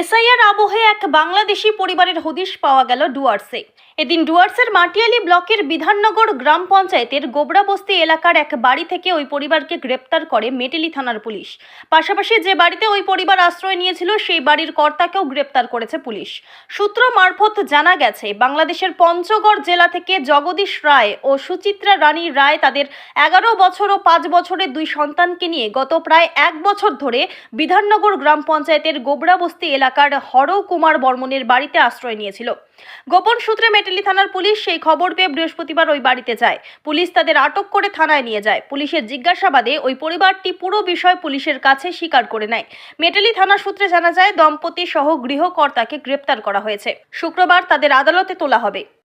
SIR আবহে এক বাংলাদেশি পরিবারের হদিশ পাওয়া গেল ডুয়ার্সে। এদিন ডুয়ার্সের মাটিয়ালি ব্লকের বিধাননগর গ্রাম পঞ্চায়েতের গোবরাবস্তি এলাকার এক বাড়ি থেকে ওই পরিবারকে গ্রেপ্তার করে মেটেলি থানার পুলিশ। পাশাপাশি যে বাড়িতে ওই পরিবার আশ্রয় নিয়েছিল, সেই বাড়ির কর্তাকেও গ্রেপ্তার করেছে পুলিশ। সূত্র মারফত জানা গেছে, বাংলাদেশের পঞ্চগড় জেলা থেকে জগদীশ রায় ও সুচিত্রা রানী রায় তাদের এগারো বছর ও পাঁচ বছরের দুই সন্তানকে নিয়ে গত প্রায় এক বছর ধরে বিধাননগর গ্রাম পঞ্চায়েতের গোবরাবস্তি এলাকার হর কুমার বর্মনের বাড়িতে আশ্রয় নিয়েছিল। গোপন সূত্রে মেটেলি থানার পুলিশ সেই খবর পেয়ে বৃহস্পতিবার ওই বাড়িতে যায়। পুলিশ তাদের আটক করে থানায় নিয়ে যায়। পুলিশের জিজ্ঞাসাবাদে ওই পরিবারটি পুরো বিষয় পুলিশের কাছে স্বীকার করে নেয়। মেটেলি থানা সূত্রে জানা যায়, দম্পতি সহ গৃহকর্তাকে গ্রেপ্তার করা হয়েছে। শুক্রবার তাদের আদালতে তোলা হবে।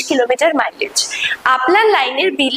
কিলোমিটার মাইলেজ আপনার লাইনের বিল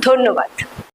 ধন্যবাদ।